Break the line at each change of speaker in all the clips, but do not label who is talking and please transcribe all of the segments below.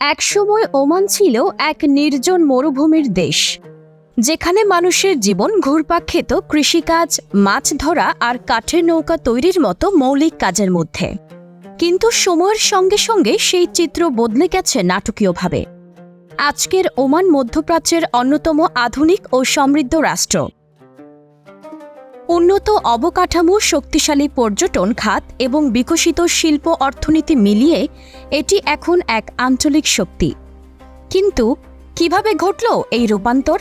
একসময় ওমান ছিল এক নির্জন মরুভূমির দেশ, যেখানে মানুষের জীবন ঘুরপাক খেত কৃষিকাজ, মাছ ধরা আর কাঠের নৌকা তৈরির মতো মৌলিক কাজের মধ্যে। কিন্তু সময়ের সঙ্গে সঙ্গে সেই চিত্র বদলে গেছে নাটকীয়ভাবে। আজকের ওমান মধ্যপ্রাচ্যের অন্যতম আধুনিক ও সমৃদ্ধ রাষ্ট্র। উন্নত অবকাঠামো, শক্তিশালী পর্যটন খাত এবং বিকশিত শিল্প অর্থনীতি মিলিয়ে এটি এখন এক আঞ্চলিক শক্তি। কিন্তু কীভাবে ঘটল এই রূপান্তর?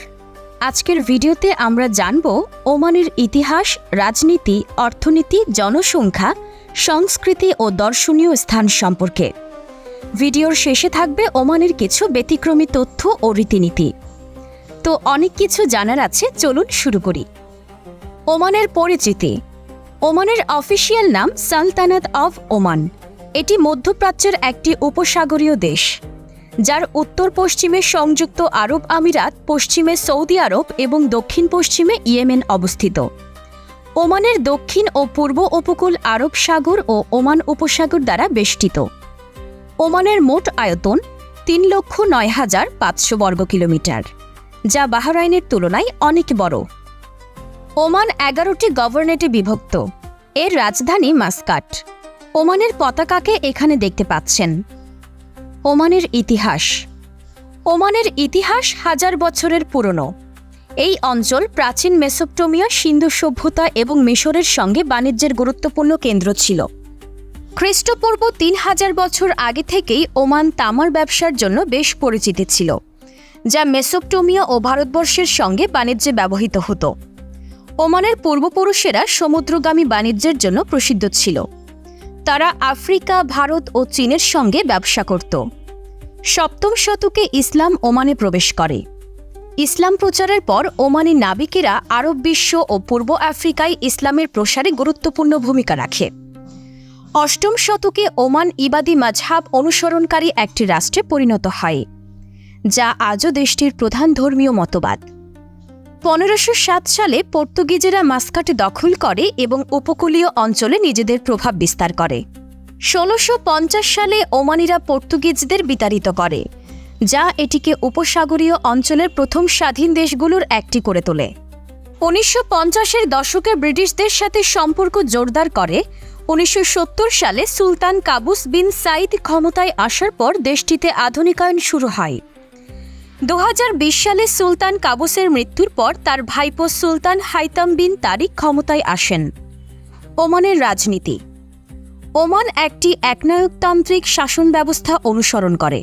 আজকের ভিডিওতে আমরা জানব ওমানের ইতিহাস, রাজনীতি, অর্থনীতি, জনসংখ্যা, সংস্কৃতি ও দর্শনীয় স্থান সম্পর্কে। ভিডিওর শেষে থাকবে ওমানের কিছু ব্যতিক্রমী তথ্য ও রীতিনীতি। তো অনেক কিছু জানার আছে, চলুন শুরু করি। ওমানের পরিচিতি। ওমানের অফিসিয়াল নাম সালতানাত অফ ওমান। এটি মধ্যপ্রাচ্যের একটি উপসাগরীয় দেশ, যার উত্তর পশ্চিমে সংযুক্ত আরব আমিরাত, পশ্চিমে সৌদি আরব এবং দক্ষিণ পশ্চিমে ইয়েমেন অবস্থিত। ওমানের দক্ষিণ ও পূর্ব উপকূল আরব সাগর ও ওমান উপসাগর দ্বারা বেষ্টিত। ওমানের মোট আয়তন তিন লক্ষ নয় হাজার পাঁচশো বর্গ কিলোমিটার, যা বাহরাইনের তুলনায় অনেক বড়। ওমান এগারোটি গভর্নেটে বিভক্ত। এর রাজধানী মাস্কাট। ওমানের পতাকাকে এখানে দেখতে পাচ্ছেন। ওমানের ইতিহাস। ওমানের ইতিহাস হাজার বছরের পুরনো। এই অঞ্চল প্রাচীন মেসোপটোমিয়া সিন্ধু সভ্যতা এবং মিশরের সঙ্গে বাণিজ্যের গুরুত্বপূর্ণ কেন্দ্র ছিল। খ্রিস্টপূর্ব তিন হাজার বছর আগে থেকেই ওমান তামার ব্যবসার জন্য বেশ পরিচিতি ছিল, যা মেসোপটোমিয়া ও ভারতবর্ষের সঙ্গে বাণিজ্যে ব্যবহৃত হতো। ওমানের পূর্বপুরুষেরা সমুদ্রগামী বাণিজ্যের জন্য প্রসিদ্ধ ছিল। তারা আফ্রিকা, ভারত ও চীনের সঙ্গে ব্যবসা করত। সপ্তম শতকে ইসলাম ওমানে প্রবেশ করে। ইসলাম প্রচারের পর ওমানি নাবিকেরা আরব বিশ্ব ও পূর্ব আফ্রিকায় ইসলামের প্রসারে গুরুত্বপূর্ণ ভূমিকা রাখে। অষ্টম শতকে ওমান ইবাদি মাঝহাব অনুসরণকারী একটি রাষ্ট্রে পরিণত হয়, যা আজও দেশটির প্রধান ধর্মীয় মতবাদ। পনেরোশো সালে পর্তুগিজেরা মাস্কাট দখল করে এবং উপকূলীয় অঞ্চলে নিজেদের প্রভাব বিস্তার করে। ষোলোশো সালে ওমানিরা পর্তুগিজদের বিতাড়িত করে, যা এটিকে উপসাগরীয় অঞ্চলের প্রথম স্বাধীন দেশগুলোর একটি করে তোলে। উনিশশো পঞ্চাশের দশকে ব্রিটিশদের সাথে সম্পর্ক জোরদার করে, উনিশশো সত্তর সালে সুলতান কাবুস বিন সাইদ ক্ষমতায় আসার পর দেশটিতে আধুনিকায়ন শুরু হয়। দু হাজার বিশ সালে সুলতান কাবুসের মৃত্যুর পর তার ভাইপো সুলতান হাইতাম বিন তারিক ক্ষমতায় আসেন। ওমানের রাজনীতি। ওমান একটি একনায়কতান্ত্রিক শাসন ব্যবস্থা অনুসরণ করে,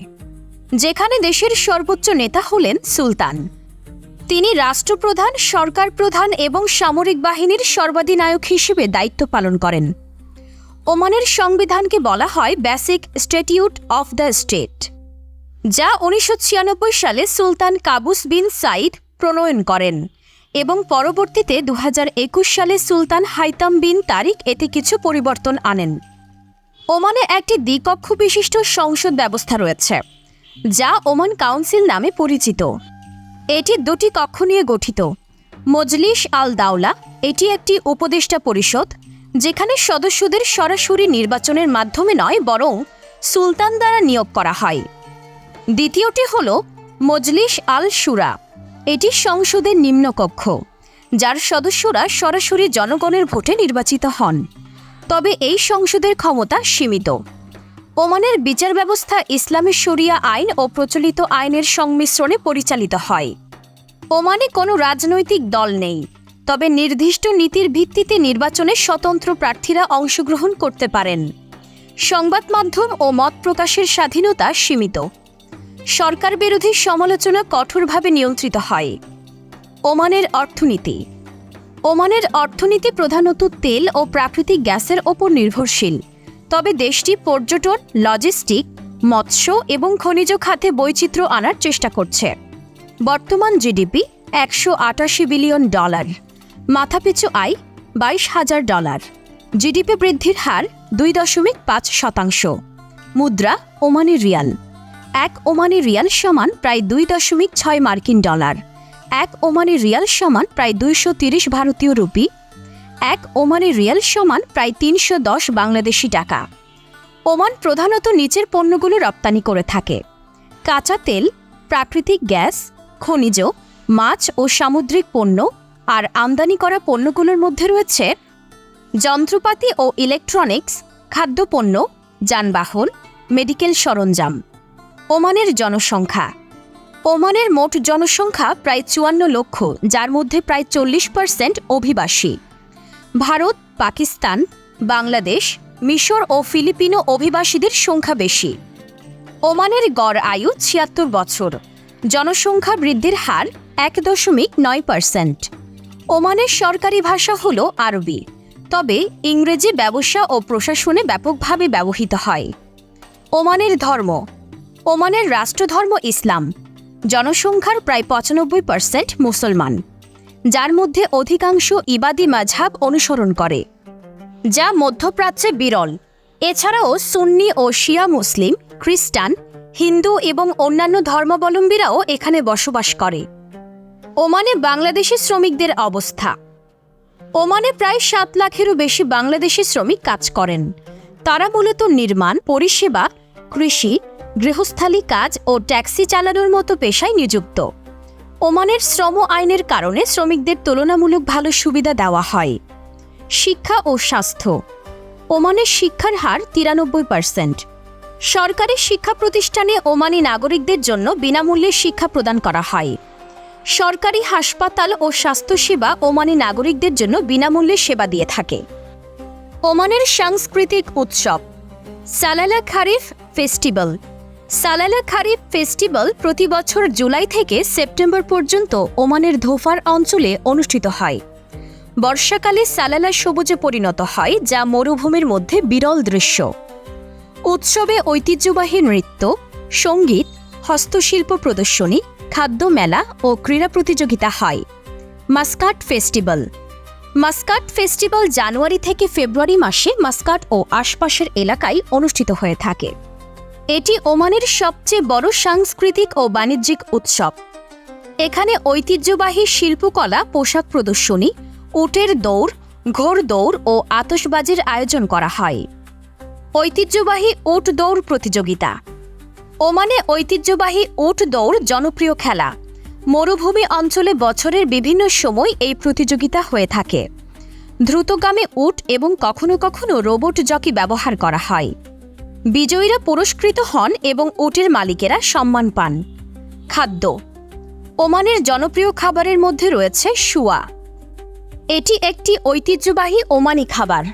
যেখানে দেশের সর্বোচ্চ নেতা হলেন সুলতান। তিনি রাষ্ট্রপ্রধান সরকার প্রধান এবং সামরিক বাহিনীর সর্বাধিনায়ক হিসেবে দায়িত্ব পালন করেন। ওমানের সংবিধানকে বলা হয় basic statute of the state যা উনিশশো ছিয়ানব্বই সালে সুলতান কাবুস বিন সাইদ প্রণয়ন করেন এবং পরবর্তীতে দু হাজার একুশ সালে সুলতান হাইতাম বিন তারিক এতে কিছু পরিবর্তন আনেন। ওমানে একটি দ্বিকক্ষ বিশিষ্ট সংসদ ব্যবস্থা রয়েছে, যা ওমান কাউন্সিল নামে পরিচিত। এটি দুটি কক্ষ নিয়ে গঠিত, মজলিস আল দাওলা এটি একটি উপদেষ্টা পরিষদ, যেখানে সদস্যদের সরাসরি নির্বাচনের মাধ্যমে নয়, বরং সুলতান দ্বারা নিয়োগ করা হয়। দ্বিতীয়টি হল মজলিস আল সুরা এটি সংসদের নিম্নকক্ষ, যার সদস্যরা সরাসরি জনগণের ভোটে নির্বাচিত হন। তবে এই সংসদের ক্ষমতা সীমিত। ওমানের বিচার ব্যবস্থা ইসলামী শরিয়া আইন ও প্রচলিত আইনের সংমিশ্রণে পরিচালিত হয়। ওমানে কোনো রাজনৈতিক দল নেই, তবে নির্দিষ্ট নীতির ভিত্তিতে নির্বাচনে স্বতন্ত্র প্রার্থীরা অংশগ্রহণ করতে পারেন। সংবাদ মাধ্যম ও মত প্রকাশের স্বাধীনতা সীমিত। সরকার বিরোধী সমালোচনা কঠোরভাবে নিয়ন্ত্রিত হয়। ওমানের অর্থনীতি। ওমানের অর্থনীতি প্রধানত তেল ও প্রাকৃতিক গ্যাসের ওপর নির্ভরশীল। তবে দেশটি পর্যটন, লজিস্টিক, মৎস্য এবং খনিজ খাতে বৈচিত্র্য আনার চেষ্টা করছে। বর্তমান জিডিপি একশো আটাশি বিলিয়ন ডলার। মাথাপিছু আয় বাইশ হাজার ডলার। জিডিপি বৃদ্ধির হার দুই দশমিক পাঁচ শতাংশ। মুদ্রা ওমানি রিয়াল। এক ওমানি রিয়াল সমান প্রায় দুই দশমিক ছয় মার্কিন ডলার। এক ওমানি রিয়াল সমান প্রায় দুইশো তিরিশ ভারতীয় রুপি। এক ওমানি রিয়াল সমান প্রায় তিনশো দশ বাংলাদেশি টাকা। ওমান প্রধানত নিচের পণ্যগুলো রপ্তানি করে থাকে। কাঁচা তেল, প্রাকৃতিক গ্যাস, খনিজ, মাছ ও সামুদ্রিক পণ্য আর আমদানি করা পণ্যগুলোর মধ্যে রয়েছে যন্ত্রপাতি ও ইলেকট্রনিক্স, খাদ্যপণ্য, যানবাহন, মেডিকেল সরঞ্জাম। ওমানের জনসংখ্যা। ওমানের মোট জনসংখ্যা প্রায় চুয়ান্ন লক্ষ, যার মধ্যে প্রায় চল্লিশ পার্সেন্ট অভিবাসী। ভারত, পাকিস্তান, বাংলাদেশ, মিশর ও ফিলিপিনো অভিবাসীদের সংখ্যা বেশি। ওমানের গড় আয়ু ছিয়াত্তর বছর। জনসংখ্যা বৃদ্ধির হার এক দশমিক নয় পার্সেন্ট। ওমানের সরকারি ভাষা হল আরবি, তবে ইংরেজি ব্যবসা ও প্রশাসনে ব্যাপকভাবে ব্যবহৃত হয়। ওমানের ধর্ম ওমানের রাষ্ট্রধর্ম ইসলাম। জনসংখ্যার প্রায় পঁচানব্বই পার্সেন্ট মুসলমান। যার মধ্যে অধিকাংশ ইবাদি মাঝহাব অনুসরণ করে। যা মধ্যপ্রাচ্যে বিরল। এছাড়াও সুন্নি ও শিয়া মুসলিম, খ্রিস্টান, হিন্দু এবং অন্যান্য ধর্মাবলম্বীরাও এখানে বসবাস করে। ওমানে বাংলাদেশি শ্রমিকদের অবস্থা। ওমানে প্রায় সাত লাখেরও বেশি বাংলাদেশি শ্রমিক কাজ করেন। তারা মূলত নির্মাণ, পরিষেবা, কৃষি গৃহস্থালী কাজ ও ট্যাক্সি চালানোর মতো পেশায় নিযুক্ত। ওমানের শ্রম আইনের কারণে শ্রমিকদের তুলনামূলক ভালো সুবিধা দেওয়া হয়। শিক্ষা ও স্বাস্থ্য। ওমানের শিক্ষার হার তিরানব্বই পার্সেন্ট। সরকারি শিক্ষা প্রতিষ্ঠানে ওমানি নাগরিকদের জন্য বিনামূল্যে শিক্ষা প্রদান করা হয়। সরকারি হাসপাতাল ও স্বাস্থ্যসেবা ওমানি নাগরিকদের জন্য বিনামূল্যে সেবা দিয়ে থাকে। ওমানের সাংস্কৃতিক উৎসব। Salalah Khareef festival. Salalah Khareef festival প্রতি বছর জুলাই থেকে সেপ্টেম্বর পর্যন্ত ওমানের ধোফার অঞ্চলে অনুষ্ঠিত হয়। বর্ষাকালে সালালা সবুজে পরিণত হয়, যা মরুভূমির মধ্যে বিরল দৃশ্য। উৎসবে ঐতিহ্যবাহী নৃত্য, সংগীত, হস্তশিল্প প্রদর্শনী, খাদ্য মেলা ও ক্রীড়া প্রতিযোগিতা হয়। Muscat festival. মাস্কাট ফেস্টিভ্যাল জানুয়ারি থেকে ফেব্রুয়ারি মাসে মাস্কাট ও আশপাশের এলাকায় অনুষ্ঠিত হয়ে থাকে। এটি ওমানের সবচেয়ে বড় সাংস্কৃতিক ও বাণিজ্যিক উৎসব। এখানে ঐতিহ্যবাহী শিল্পকলা, পোশাক প্রদর্শনী, উটের দৌড়, ঘোড় দৌড় ও আতশবাজির আয়োজন করা হয়। ঐতিহ্যবাহী উট দৌড় প্রতিযোগিতা। ওমানে ঐতিহ্যবাহী উট দৌড় জনপ্রিয় খেলা। মরুভূমি অঞ্চলে বছরের বিভিন্ন সময় এই প্রতিযোগিতা হয়ে থাকে। দ্রুতগামী উট এবং কখনো কখনো রোবট জকি ব্যবহার করা হয়। বিজয়ীরা পুরস্কৃত হন এবং উটের মালিকেরা সম্মান পান। খাদ্য। ওমানের জনপ্রিয় খাবারের মধ্যে রয়েছে শুয়া। এটি একটি ঐতিহ্যবাহী ওমানি খাবার,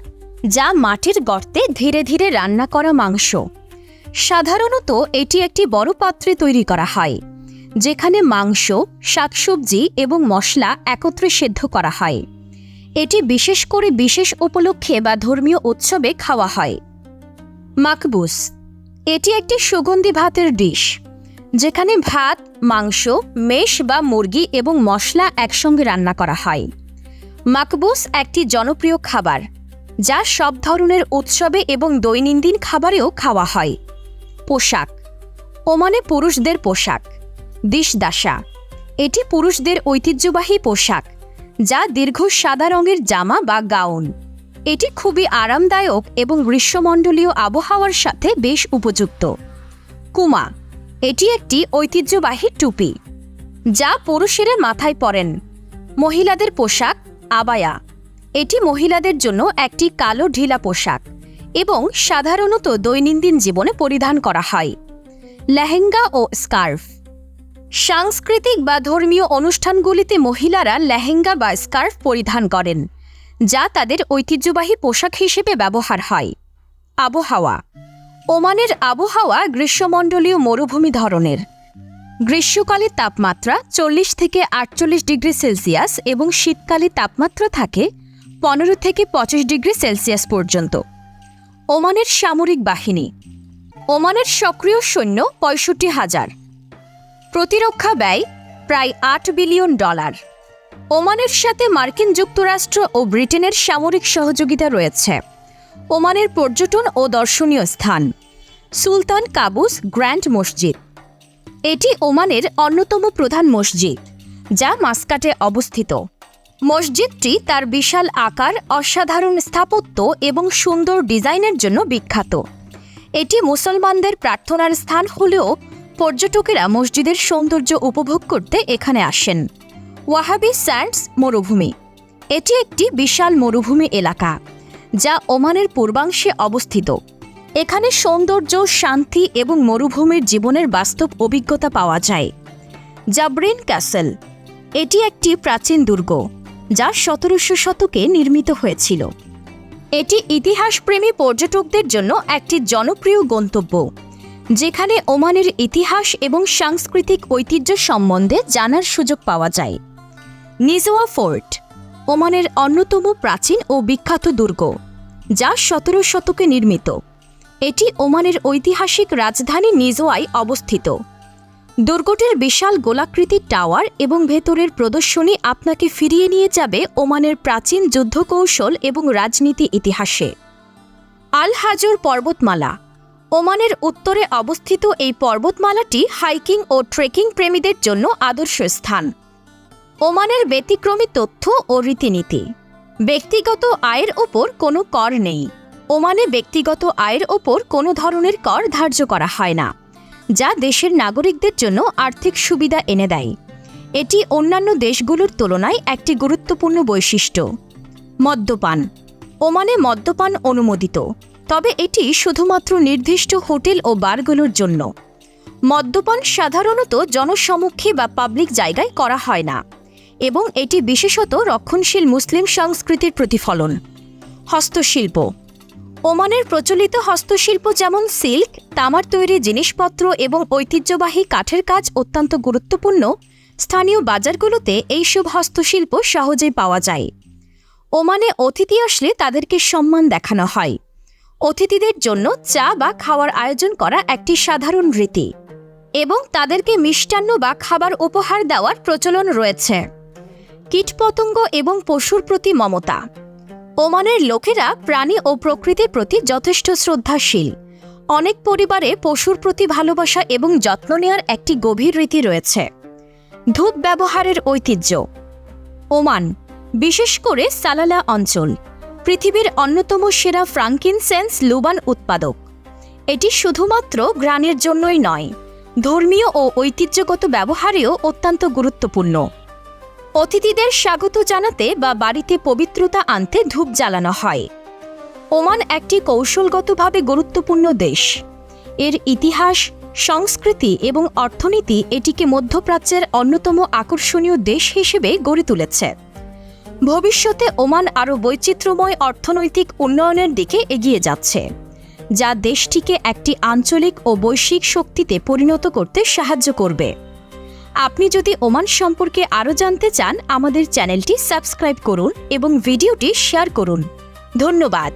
যা মাটির গর্তে ধীরে ধীরে রান্না করা মাংস। সাধারণত এটি একটি বড় পাত্রে তৈরি করা হয়, যেখানে মাংস, শাকসবজি এবং মশলা একত্রে সেদ্ধ করা হয়। এটি বিশেষ করে বিশেষ উপলক্ষে বা ধর্মীয় উৎসবে খাওয়া হয়। মাকবুস। এটি একটি সুগন্ধি ভাতের ডিশ, যেখানে ভাত, মাংস মেষ বা মুরগি এবং মশলা একসঙ্গে রান্না করা হয়। মাকবুস একটি জনপ্রিয় খাবার, যা সব ধরনের উৎসবে এবং দৈনন্দিন খাবারেও খাওয়া হয়। পোশাক, ওমানে পুরুষদের পোশাক দিশদাসা এটি পুরুষদের ঐতিহ্যবাহী পোশাক, যা দীর্ঘ সাদা রঙের জামা বা গাউন। এটি খুবই আরামদায়ক এবং গ্রীষ্মমণ্ডলীয় আবহাওয়ার সাথে বেশ উপযুক্ত। কুমা, এটি একটি ঐতিহ্যবাহী টুপি, যা পুরুষেরা মাথায় পরেন। মহিলাদের পোশাক, আবায়া, এটি মহিলাদের জন্য একটি কালো ঢিলা পোশাক এবং সাধারণত দৈনন্দিন জীবনে পরিধান করা হয়। লেহেঙ্গা ও স্কার্ফ, সাংস্কৃতিক বা ধর্মীয় অনুষ্ঠানগুলিতে মহিলারা লেহেঙ্গা বা স্কার্ফ পরিধান করেন। যা তাদের ঐতিহ্যবাহী পোশাক হিসেবে ব্যবহার হয়। আবহাওয়া। ওমানের আবহাওয়া গ্রীষ্মমণ্ডলীয় মরুভূমি ধরনের। গ্রীষ্মকালে তাপমাত্রা চল্লিশ থেকে আটচল্লিশ ডিগ্রি সেলসিয়াস এবং শীতকালে তাপমাত্রা থাকে পনেরো থেকে পঁচিশ ডিগ্রি সেলসিয়াস পর্যন্ত। ওমানের সামরিক বাহিনী। ওমানের সক্রিয় সৈন্য পঁয়ষট্টি হাজার। প্রতিরক্ষা ব্যয় প্রায় আট বিলিয়ন ডলার। ওমানের সাথে মার্কিন যুক্তরাষ্ট্র ও ব্রিটেনের সামরিক সহযোগিতা রয়েছে। ওমানের পর্যটন ও দর্শনীয় স্থান, সুলতান কাবুস গ্র্যান্ড মসজিদ। এটি ওমানের অন্যতম প্রধান মসজিদ, যা মাস্কাটে অবস্থিত। মসজিদটি তার বিশাল আকার, অসাধারণ স্থাপত্য এবং সুন্দর ডিজাইনের জন্য বিখ্যাত। এটি মুসলমানদের প্রার্থনার স্থান হলেও পর্যটকেরা মসজিদের সৌন্দর্য উপভোগ করতে এখানে আসেন। ওয়াহাবি স্যান্ডস মরুভূমি। এটি একটি বিশাল মরুভূমি এলাকা, যা ওমানের পূর্বাংশে অবস্থিত। এখানে সৌন্দর্য, শান্তি এবং মরুভূমির জীবনের বাস্তব অভিজ্ঞতা পাওয়া যায়। জাবরিন ক্যাসেল এটি একটি প্রাচীন দুর্গ, যা সতেরোশো শতকে নির্মিত হয়েছিল। এটি ইতিহাসপ্রেমী পর্যটকদের জন্য একটি জনপ্রিয় গন্তব্য, যেখানে ওমানের ইতিহাস এবং সাংস্কৃতিক ঐতিহ্য সম্বন্ধে জানার সুযোগ পাওয়া যায়। নিজোয়া ফোর্ট, ওমানের অন্যতম প্রাচীন ও বিখ্যাত দুর্গ, যা সতেরো শতকে নির্মিত। এটি ওমানের ঐতিহাসিক রাজধানী নিজোয়ায় অবস্থিত। দুর্গটির বিশাল গোলাকৃতি টাওয়ার এবং ভেতরের প্রদর্শনী আপনাকে ফিরিয়ে নিয়ে যাবে ওমানের প্রাচীন যুদ্ধকৌশল এবং রাজনীতি ইতিহাসে। আল হাজর পর্বতমালা, ওমানের উত্তরে অবস্থিত এই পর্বতমালাটি হাইকিং ও ট্রেকিং প্রেমীদের জন্য আদর্শ স্থান। ওমানের ব্যতিক্রমী তথ্য ও রীতিনীতি। ব্যক্তিগত আয়ের ওপর কোনো কর নেই। ওমানে ব্যক্তিগত আয়ের ওপর কোনো ধরনের কর ধার্য করা হয় না, যা দেশের নাগরিকদের জন্য আর্থিক সুবিধা এনে দেয়। এটি অন্যান্য দেশগুলোর তুলনায় একটি গুরুত্বপূর্ণ বৈশিষ্ট্য। মদ্যপান। ওমানে মদ্যপান অনুমোদিত, তবে এটি শুধুমাত্র নির্দিষ্ট হোটেল ও বারগুলোর জন্য। মদ্যপান সাধারণত জনসমক্ষে বা পাবলিক জায়গায় করা হয় না। এবং এটি বিশেষত রক্ষণশীল মুসলিম সংস্কৃতির প্রতিফলন। হস্তশিল্প। ওমানের প্রচলিত হস্তশিল্প যেমন সিল্ক, তামার তৈরি জিনিসপত্র এবং ঐতিহ্যবাহী কাঠের কাজ অত্যন্ত গুরুত্বপূর্ণ, স্থানীয় বাজারগুলোতে এইসব হস্তশিল্প সহজেই পাওয়া যায়। ওমানে অতিথি আসলে তাদেরকে সম্মান দেখানো হয়। অতিথিদের জন্য চা বা খাওয়ার আয়োজন করা একটি সাধারণ রীতি এবং তাদেরকে মিষ্টান্ন বা খাবার উপহার দেওয়ার প্রচলন রয়েছে। কীটপতঙ্গ এবং পশুর প্রতি মমতা। ওমানের লোকেরা প্রাণী ও প্রকৃতির প্রতি যথেষ্ট শ্রদ্ধাশীল। অনেক পরিবারে পশুর প্রতি ভালোবাসা এবং যত্ন নেওয়ার একটি গভীর রীতি রয়েছে। ধূপ ব্যবহারের ঐতিহ্য। ওমান, বিশেষ করে সালালা অঞ্চল, পৃথিবীর অন্যতম সেরা ফ্রাঙ্কিনসেন্স লুবান উৎপাদক। এটি শুধুমাত্র গ্রানের জন্যই নয়, ধর্মীয় ও ঐতিহ্যগত ব্যবহারেও অত্যন্ত গুরুত্বপূর্ণ। অতিথিদের স্বাগত জানাতে বা বাড়িতে পবিত্রতা আনতে ধূপ জ্বালানো হয়। ওমান একটি কৌশলগতভাবে গুরুত্বপূর্ণ দেশ। এর ইতিহাস, সংস্কৃতি এবং অর্থনীতি এটিকে মধ্যপ্রাচ্যের অন্যতম আকর্ষণীয় দেশ হিসেবে গড়ে তুলেছে। ভবিষ্যতে ওমান আরও বৈচিত্র্যময় অর্থনৈতিক উন্নয়নের দিকে এগিয়ে যাচ্ছে, যা দেশটিকে একটি আঞ্চলিক ও বৈশ্বিক শক্তিতে পরিণত করতে সাহায্য করবে। আপনি যদি ওমান সম্পর্কে আরও জানতে চান, আমাদের চ্যানেলটি সাবস্ক্রাইব করুন এবং ভিডিওটি শেয়ার করুন। ধন্যবাদ।